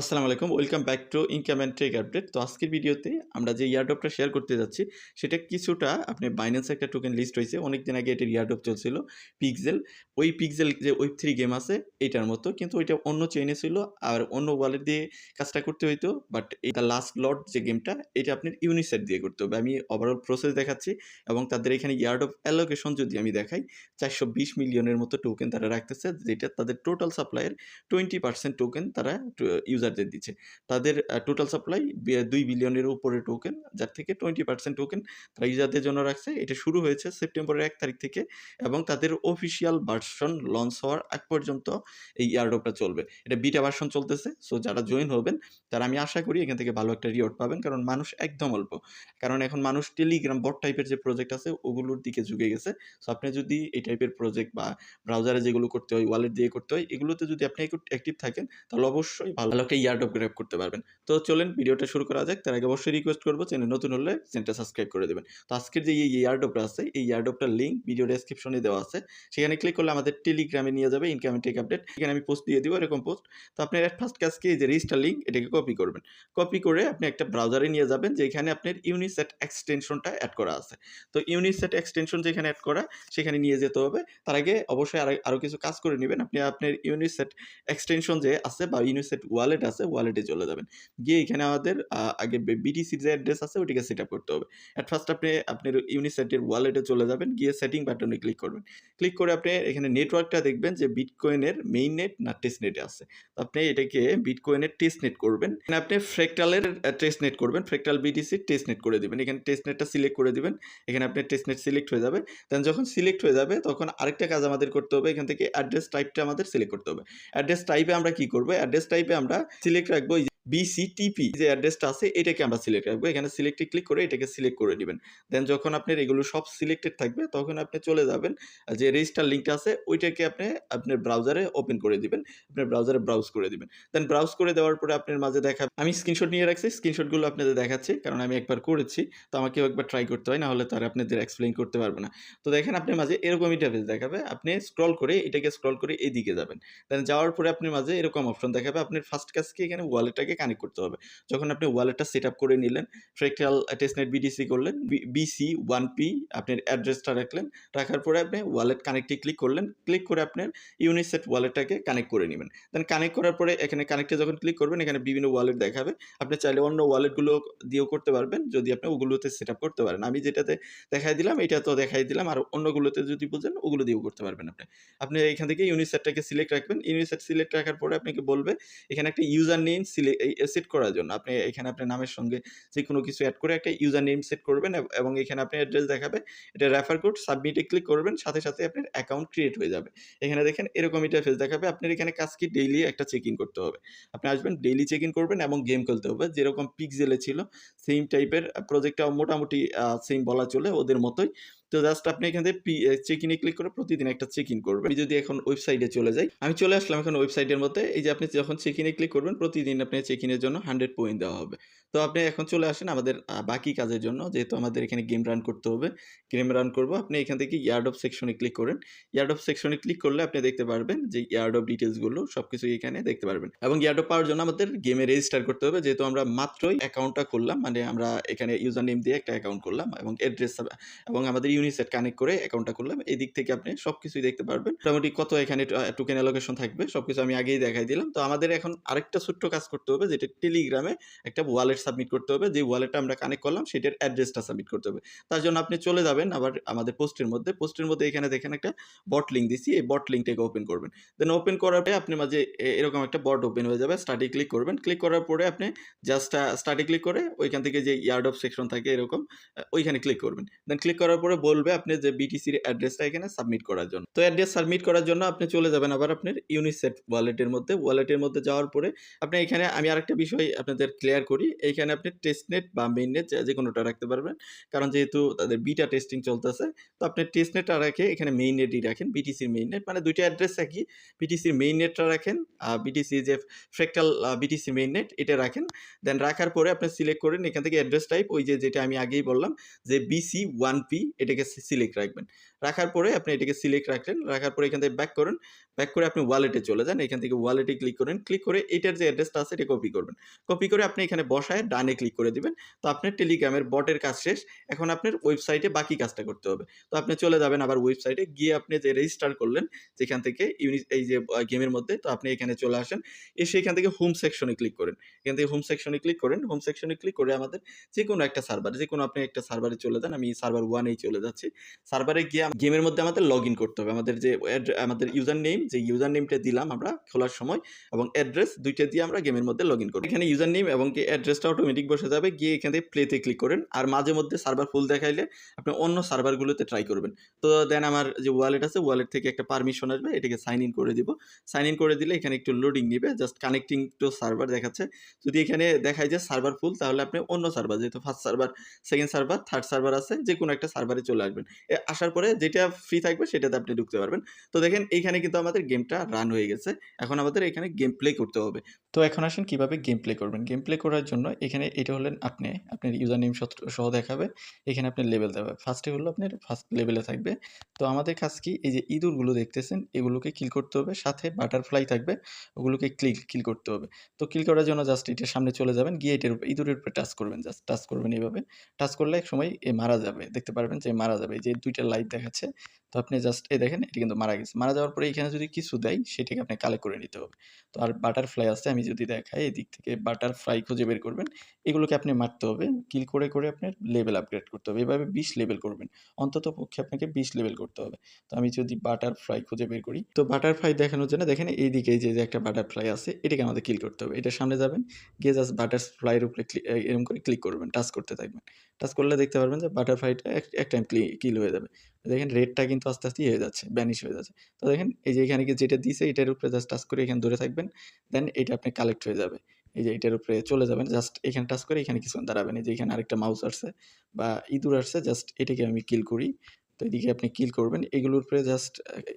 আসসালামু আলাইকুম, welcome back to income and trick update তো আজকের ভিডিওতে আমরা যে ইয়ারডপটা শেয়ার করতে যাচ্ছি, সেটা কিছুটা আপনি বাইন্যান্সে একটা টোকেন লিস্ট হয়েছে অনেক দিন আগে এটার ইয়ারডপ চলছিল পিকজেল ওই পিকজেল যে ওয়েব থ্রি গেম আছে, এটার মতো। কিন্তু ওইটা অন্য চেইনে ছিল, আর অন্য ওয়ালেট দিয়ে কাজটা করতে হইতো। বাট এটা লাস্ট লট যে গেমটা এটা আপনার ইউনিসেট দিয়ে করতে হবে। আমি ওভারঅল প্রসেস দেখাচ্ছি এবং তাদের এখানে ইয়ারডপ অ্যালোকেশন যদি আমি দেখাই, চারশো বিশ মিলিয়নের মতো টোকেন তারা রাখতেছে, যেটা তাদের টোটাল সাপ্লাইয়ের টোয়েন্টি পার্সেন্ট টোকেন তারা ইউজারদের দিচ্ছে। তাদের টোটাল সাপ্লাই দুই বিলিয়নের উপরে টোকেন যার থেকে টোয়েন্টি পার্সেন্ট টোকেন তারা ইউজারদের জন্য রাখছে। এটা শুরু হয়েছে সেপ্টেম্বরের এক তারিখ থেকে এবং তাদের অফিসিয়াল ভার্সন লঞ্চ হওয়ার আগ পর্যন্ত এই ইয়ারডপটা চলবে। এটা বিটা ভার্সন চলতেছে সো যারা জয়েন হবেন, তারা আমি আশা করি এখান থেকে ভালো একটা রিওয়ার্ড পাবেন, কারণ মানুষ একদম অল্প। কারণ এখন মানুষ টেলিগ্রাম বট টাইপের যে প্রজেক্ট আছে, ওগুলোর দিকে ঝুঁকে গেছে। সো আপনি যদি এই টাইপের প্রজেক্ট বা ব্রাউজারে যেগুলো করতে হয় ওয়ালেট দিয়ে করতে হয়, এগুলোতে যদি আপনি একটু অ্যাক্টিভ থাকেন, তাহলে অবশ্যই ভালো। ভালো একটা ইয়ারডপ গ্র্যাপ করতে পারবেন। তো চলেন ভিডিওটা শুরু করা যাক। তার আগে অবশ্যই রিকোয়েস্ট করব, চ্যানেল নতুন হলে চ্যানেলটা সাবস্ক্রাইব করে দেবেন। তো আজকের যে এই ইয়ারডপটা আছে, এই ইয়ারডপটার লিঙ্ক ভিডিও ডেসক্রিপশনে দেওয়া আছে। সেখানে ক্লিক করলে আমাদের টেলিগ্রামে নিয়ে যাবে ইনকাম টেক আপডেট এখানে আমি পোস্ট দিয়ে দিব এরকম পোস্ট তো আপনার ফার্স্ট কাজকে এই যে রেজিস্টার লিঙ্ক এটাকে কপি করবেন। কপি করে আপনি একটা ব্রাউজারে নিয়ে যাবেন, যেখানে আপনার ইউনিসেট এক্সটেনশনটা অ্যাড করা আছে। তো ইউনিসেট এক্সটেনশন যেখানে অ্যাড করা, সেখানে নিয়ে যেতে হবে। তার আগে অবশ্যই আর আরও কিছু কাজ করে নেবেন। আপনি আপনার ইউনিসেট এক্সটেনশন যে আছে বা ইউনিসেট ওয়ালেট আছে ওয়ালেটে চলে যাবেন। গিয়ে এখানে আমাদের আগে বিটিসির যে অ্যাড্রেস আছে, ওইটাকে সেট আপ করতে হবে। অ্যাট ফার্স্ট আপনি আপনার ইউনিসেটের ওয়ালেটে চলে যাবেন, গিয়ে সেটিং বাটনে ক্লিক করবেন। ক্লিক করে আপনি এখানে নেটওয়ার্কটা দেখবেন যে বিটকয়েনের মেইন নেট না টেস্ট নেটে আছে। আপনি এটাকে বিটকয়েনের টেস্ট নেট করবেন আপনি ফ্রেক্টালের টেস্ট নেট করবেন। ফ্রেক্টাল বিটিসি টেস্ট নেট করে দিবেন। এখানে টেস্ট নেটটা সিলেক্ট করে দিবেন। এখানে আপনি টেস্ট নেট সিলেক্ট হয়ে যাবে। দেন যখন সিলেক্ট হয়ে যাবে, তখন আরেকটা কাজ আমাদের করতে হবে। এখান থেকে অ্যাড্রেস টাইপটা আমাদের সিলেক্ট করতে হবে। অ্যাড্রেস টাইপে আমরা কি করব? অ্যাড্রেস টাইপে আমরা সিলেক্ট রাখব বিসিটিপি যে অ্যাড্রেসটা আছে, এটাকে আমরা সিলেক্ট রাখব। এখানে সিলেক্টে ক্লিক করে এটাকে সিলেক্ট করে নেবেন। দেন যখন আপনার এগুলো সব সিলেক্টেড থাকবে, তখন আপনি চলে যাবেন যে রেজিস্টার লিঙ্কটা আছে, ওইটাকে আপনি আপনার ব্রাউজারে ওপেন করে দিবেন, আপনার ব্রাউজারে ব্রাউজ করে দিবেন। দেন ব্রাউজ করে দেওয়ার পরে আপনার মাঝে দেখা, আমি স্ক্রিনশট নিয়ে রাখছি স্ক্রিনশটগুলো আপনাদের দেখাচ্ছি, কারণ আমি একবার করেছি, তো আমাকেও একবার ট্রাই করতে হয় না হলে তার আপনাদের এক্সপ্লেন করতে পারব না। তো দেখেন আপনার মাঝে এরকম ইন্টারফেস দেখাবে, আপনি স্ক্রল করে এটাকে স্ক্রল করে এইদিকে যাবেন। দেন যাওয়ার পরে আপনার মাঝে এরকম অপশন দেখাবে, আপনার ফার্স্ট কাজকে এখানে ওয়ালেটটাকে কানেক্ট করতে হবে। যখন আপনি ওয়ালেটটা সেট আপ করে নিলেন ফ্রেক্টাল টেস্টনেট বিডিসি করলেন বিসি ওয়ান পি আপনার অ্যাড্রেসটা রাখলেন, রাখার পরে আপনি ওয়ালেট কানেক্টে ক্লিক করলেন ক্লিক করে আপনার ইউনিসেট ওয়ালেটটাকে কানেক্ট করে নেবেন। দেন কানেক্ট করার পরে এখানে কানেক্টে যখন ক্লিক করবেন, এখানে বিভিন্ন ওয়ালেট দেখাবে। আপনি চাইলে অন্য ওয়ালেটগুলো দিয়েও করতে পারবেন, যদি আপনি ওগুলোতে সেট আপ করতে পারেন। আমি যেটাতে দেখাই দিলাম এটা তো দেখাই দিলাম, আর অন্যগুলোতে যদি বুঝেন, ওগুলো দিয়েও করতে পারবেন আপনি। আপনি এখান থেকে ইউনিসেটটাকে সিলেক্ট রাখবেন। ইউনিসেট সিলেক্ট রাখার পরে আপনাকে বলবে, এখানে একটা ইউজার নেম সেট করার জন্য। আপনি এখানে আপনার নামের সঙ্গে যে কোনো কিছু অ্যাড করে একটা ইউজার নেম সেট করবেন এবং এখানে আপনি অ্যাড্রেস দেখাবে। এটা রেফার কোড সাবমিটে ক্লিক করবেন, সাথে সাথে আপনার অ্যাকাউন্ট ক্রিয়েট হয়ে যাবে। এখানে দেখেন এরকম ইন্টারফেস দেখাবে। আপনার এখানে কাজ কি ডেইলি একটা চেক ইন করতে হবে। আপনি আসবেন ডেইলি চেক ইন করবেন এবং গেম খেলতে হবে। যেরকম পিক্সেলে ছিল সেম টাইপের প্রজেক্টটা মোটামুটি সেম বলা চলে ওদের মতোই। তো জাস্ট আপনি এখান থেকে চেক ইনে ক্লিক করে প্রতিদিন একটা চেক ইন করবেন যদি এখন ওয়েবসাইটে চলে যাই, আমি চলে আসলাম এখন ওয়েবসাইটের মধ্যে, এই যে আপনি যখন চেক ইনে ক্লিক করবেন, প্রতিদিন আপনি চেক ইনের জন্য হান্ড্রেড পয়েন্ট দেওয়া হবে। তো আপনি এখন চলে আসেন আমাদের বাকি কাজের জন্য। যেহেতু আমাদের এখানে গেম রান করতে হবে গেম রান করব। আপনি এখান থেকে ইয়ার্ড অফ সেকশনে ক্লিক করেন। ইয়ার্ড অফ সেকশনে ক্লিক করলে আপনি দেখতে পারবেন যে ইয়ার্ড অফ ডিটেলসগুলো সব কিছু এখানে দেখতে পারবেন। এবং ইয়ার্ড অফ পাওয়ার জন্য আমাদের গেমে রেজিস্টার করতে হবে। যেহেতু আমরা মাত্রই অ্যাকাউন্টটা করলাম মানে আমরা এখানে ইউজার নেম দিয়ে একটা অ্যাকাউন্ট করলাম এবং অ্যাড্রেস এবং আমাদের ইউনিসেট কানেক্ট করে অ্যাকাউন্টটা করলাম এই দিক থেকে আপনি সব কিছুই দেখতে পারবেন। মোটামুটি কত এখানে টোকেন অ্যালোকেশন থাকবে সব কিছু আমি আগেই দেখাই দিলাম। তো আমাদের এখন আরেকটা ছোট্ট কাজ করতে হবে, যেটা টেলিগ্রামে একটা ওয়ালেট সাবমিট করতে হবে, যে ওয়ালেটটা আমরা কানেক্ট করলাম সেটার অ্যাড্রেসটা সাবমিট করতে হবে। তার জন্য আপনি চলে যাবেন আবার আমাদের পোস্টের মধ্যে পোস্টের মধ্যে এখানে দেখেন একটা বট লিঙ্ক দিচ্ছি, এই বট লিঙ্কটাকে ওপেন করবেন। দেন ওপেন করার পরে আপনি মাঝে এরকম একটা বট ওপেন হয়ে যাবে স্টাডি ক্লিক করবেন। ক্লিক করার পরে আপনি জাস্ট স্টাডি ক্লিক করে ওইখান থেকে যে ইয়ার্ড অফ সেকশন থাকে এরকম ওইখানে ক্লিক করবেন। দেন ক্লিক করার পরে বলবে আপনি যে বিটিসির অ্যাড্রেসটা এখানে সাবমিট করার জন্য। তো অ্যাড্রেস সাবমিট করার জন্য আপনি চলে যাবেন আবার আপনার ইউনিসেট ওয়ালেটের মধ্যে। ওয়ালেটের মধ্যে যাওয়ার পরে আপনি এখানে আমি আরেকটা বিষয় আপনাদের ক্লিয়ার করি এইখানে আপনি টেস্টনেট বা মেইননেট যে কোনোটা রাখতে পারবেন। কারণ যেহেতু তাদের বিটা টেস্টিং চলতেছে, তো আপনি টেস্টনেটটা রাখে এখানে মেইন নেটই রাখেন বিটিসির মেইন নেট মানে দুইটা অ্যাড্রেস একই বিটিসির মেইন নেটটা রাখেন বিটিসি যে ফ্রেক্টাল বিটিসি মেইন নেট এটা রাখেন। দেন রাখার পরে আপনি সিলেক্ট করেন, এখান থেকে অ্যাড্রেস টাইপ ওই যে যেটা আমি আগেই বললাম, যে বিসি ওয়ান পি এটাকে সিলেক্ট রাখবেন। রাখার পরে আপনি এটাকে সিলেক্ট রাখলেন, রাখার পরে এখান থেকে ব্যাক করেন। ব্যাক করে আপনি ওয়ালেটে চলে যান, এখান থেকে ওয়ালেটে ক্লিক করেন। ক্লিক করে এটার যে অ্যাড্রেসটা আছে, এটা কপি করবেন। কপি করে আপনি এখানে বসায় ডানে ক্লিক করে দিবেন। তো আপনার টেলিগ্রামের বটের কাজ শেষ। এখন আপনার ওয়েবসাইটে বাকি কাজটা করতে হবে। তো আপনি চলে যাবেন আবার ওয়েবসাইটে গিয়ে আপনি যে রেজিস্টার করলেন, যেখান থেকে ইউনি এই যে গেমের মধ্যে, তো আপনি এখানে চলে আসেন। এসে এখান থেকে হোম সেকশনে ক্লিক করেন। এখান থেকে হোম সেকশনে ক্লিক করেন। হোম সেকশনে ক্লিক করে আমাদের যে কোনো একটা সার্ভার যে কোনো আপনি একটা সার্ভারে চলে যান। আমি সার্ভার ওয়ানেই চলে যাচ্ছি। সার্ভারে গিয়ে গেমের মধ্যে আমাদের লগ ইন করতে হবে। আমাদের যে আমাদের ইউজার নেম যে ইউজার নেমটা দিলাম আমরা খোলার সময় এবং অ্যাড্রেস দুইটা দিয়ে আমরা গেমের মধ্যে লগ ইন করব। এখানে ইউজার নেম এবং কি অ্যাড্রেসটা অটোমেটিক বসে যাবে। গিয়ে এখান থেকে প্লেতে ক্লিক করেন। আর মাঝে মধ্যে সার্ভার ফুল দেখাইলে আপনি অন্য সার্ভারগুলোতে ট্রাই করবেন। তো দেন আমার যে ওয়ালেট আছে ওয়ালেট থেকে একটা পারমিশন আসবে। এটাকে সাইন ইন করে দিব। সাইন ইন করে দিলে এখানে একটু লোডিং নিবে। জাস্ট কানেক্টিং টু সার্ভার দেখাচ্ছে। যদি এখানে দেখায় যে সার্ভার ফুল তাহলে আপনি অন্য সার্ভার যেহেতু first server second server third server আছে যে কোনো একটা সার্ভারে চলে আসবেন। আসার পরে যেটা ফ্রি থাকবে সেটাতে আপনি ঢুকতে পারবেন। তো দেখেন, এইখানে কিন্তু আমাদের গেমটা রান হয়ে গেছে। এখন আমাদের এখানে গেম প্লে করতে হবে। তো এখন আসেন কীভাবে গেম প্লে করবেন? গেম প্লে করার জন্য এখানে এটা হলেন আপনি, আপনার ইউজার নেম সহ দেখাবে। এখানে আপনি লেভেল দেবে ফার্স্টে হলো আপনার ফার্স্ট লেভেলে থাকবে। তো আমাদের কাজ কি? এই যে ইঁদুরগুলো দেখতেছেন, এগুলোকে কিল করতে হবে। সাথে বাটারফ্লাই থাকবে, ওগুলোকে ক্লিক কিল করতে হবে। তো কিল করার জন্য জাস্ট এটার সামনে চলে যাবেন। গিয়ে এটার উপর, ইঁদুরের উপরে টাচ করবেন। জাস্ট টাচ করবেন এইভাবে। টাচ করলে এক সময় এ মারা যাবে। দেখতে পারবেন যে মারা যাবে। যে দুইটা লাইট দেখাচ্ছে তো আপনি জাস্ট এই দেখেন, এটা কিন্তু মারা গেছে। মারা যাওয়ার পরে এখানে যদি কিছু দেয়, সেটাকে আপনি কালেক্ট করে নিতে হবে। তো আর বাটারফ্লাই আছে, আমি যদি দেখাই এদিক থেকে বাটারফ্লাই খুঁজে বের করবেন, এগুলোকে আপনি মারতে হবে। কিল করে করে আপনার লেভেল আপগ্রেড করতে হবে। এভাবে বিশ লেভেল করবেন। অন্তত পক্ষে আপনাকে বিশ লেভেল করতে হবে। তো আমি যদি বাটারফ্লাই খুঁজে বের করি, তো বাটারফ্লাই দেখানোর জন্য দেখেন, এইদিকে এই যে যে একটা বাটারফ্লাই আছে, এটাকে আমাদের কিল করতে হবে। এটার সামনে যাবেন, গিয়ে জাস্ট বাটারফ্লাইয়ের উপরে এরকম করে ক্লিক করবেন টাচ করতে থাকবেন। টাচ করলে দেখতে পারবেন যে বাটারফ্লাইটা এক টাইম কিল হয়ে যাবে। দেখেন রেডটা কিন্তু আস্তে আস্তে হয়ে যাচ্ছে ব্যানিশ হয়ে যাচ্ছে। তো দেখেন, এই যে এখানে যেটা দিছে, এটার উপরে জাস্ট টাচ করে এখানে ধরে থাকবেন দেন এটা আপনি কালেক্ট হয়ে যাবে। এই যে এটার উপরে চলে যাবেন জাস্ট এখানে টাচ করে এখানে কিছুক্ষণ দাঁড়াবেন। এই যে এখানে আরেকটা মাউস আসছে বা ইঁদুর আসছে জাস্ট এটাকে আমি কিল করি। তো এদিকে আপনি কিল করবেন, এগুলোর উপরে জাস্ট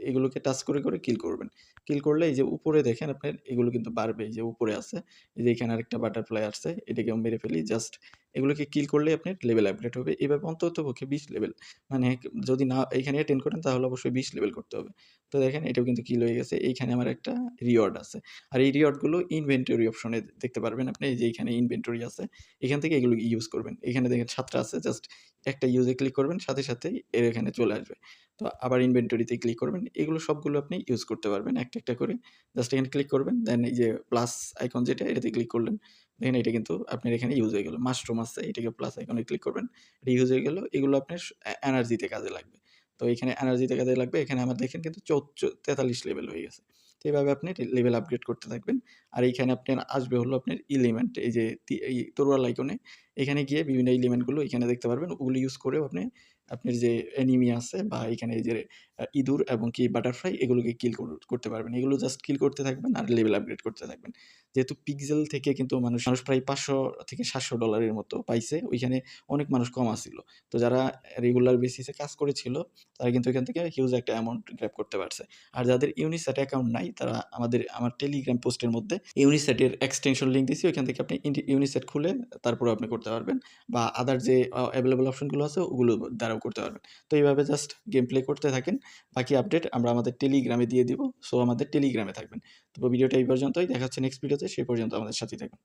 এগুলোকে টাচ করে করে কিল করবেন। কিল করলে এই যে উপরে দেখেন আপনার এগুলো কিন্তু বাড়বে, এই যে উপরে আছে। এই যে এখানে আরেকটা বাটারফ্লাই আসছে এটাকে আমি মেরে ফেলি জাস্ট এগুলোকে কিল করলে আপনার লেভেল আপডেট হবে। এভাবে অন্তত পক্ষে বিশ লেভেল মানে যদি না এইখানে অ্যাটেন্ড করেন, তাহলে অবশ্যই বিশ লেভেল করতে হবে। তো দেখেন, এটাও কিন্তু কিল হয়ে গেছে। এইখানে আমার একটা রিওয়ার্ড আছে। আর এই রিওয়ার্ডগুলো ইনভেন্টরি অপশনে দেখতে পারবেন আপনি যে এখানে ইনভেন্টরি আছে, এখান থেকে এগুলো ইউজ করবেন। এখানে দেখেন সাতটা আছে জাস্ট একটা ইউজে ক্লিক করবেন, সাথে সাথেই এর এখানে চলে আসবে। তো আবার ইনভেন্টরিতে ক্লিক করবেন। এগুলো সবগুলো আপনি ইউজ করতে পারবেন একটা একটা করে। জাস্ট এখানে ক্লিক করবেন দেন এই যে প্লাস আইকন যেটা, এটাতে ক্লিক করলেন। দেখেন এটা কিন্তু আপনার এখানে ইউজ হয়ে গেলো। মাশরুম আছে, এটাকে প্লাস আইকনে ক্লিক করবেন। এটা ইউজ হয়ে গেলো। এগুলো আপনার এনার্জিতে কাজে লাগবে। তো এখানে এনার্জিতে কাজে লাগবে। এখানে আমার দেখেন কিন্তু চৌদ্দ তেতাল্লিশ লেভেল হয়ে গেছে। তো এইভাবে আপনি লেভেল আপগ্রেড করতে থাকবেন। আর এইখানে আপনার আসবে হলো আপনার ইলিমেন্ট এই যে এই তরোয়াল আইকনে এখানে গিয়ে বিভিন্ন ইলিমেন্টগুলো এখানে দেখতে পারবেন। ওগুলো ইউজ করেও আপনি আপনার যে এনিমি আছে বা এখানে এই যে ইঁদুর এবং কি বাটারফ্লাই এগুলোকে কিল করতে পারবেন। এগুলো জাস্ট কিল করতে থাকবেন আর লেভেল আপগ্রেড করতে থাকবেন। যেহেতু পিকজেল থেকে কিন্তু মানুষ মানুষ প্রায় পাঁচশো থেকে সাতশো ডলারের মতো পাইছে। ওইখানে অনেক মানুষ কম আসছিল তো যারা রেগুলার বেসিসে কাজ করেছিল, তারা কিন্তু এখান থেকে হিউজ একটা অ্যামাউন্ট গ্র্যাপ করতে পারছে। আর যাদের ইউনিসেট অ্যাকাউন্ট নাই, তারা আমাদের, আমার টেলিগ্রাম পোস্টের মধ্যে ইউনিসেটের এক্সটেনশন লিঙ্ক দিয়েছি ওইখান থেকে আপনি ইউনিসেট খুলে তারপরে আপনি করতে পারবেন বা আদার যে অ্যাভেলেবল অপশনগুলো আছে, ওগুলো দ্বারাও করতে পারবেন। তো এইভাবে জাস্ট গেম প্লে করতে থাকেন। বাকি আপডেট আমরা আমাদের টেলিগ্রামে দিয়ে দিব সো আমাদের টেলিগ্রামে থাকবেন। তো ভিডিওটা এই পর্যন্তই, দেখা হচ্ছে নেক্সট ভিডিওতে সেই পর্যন্ত আমাদের সাথেই থাকুন।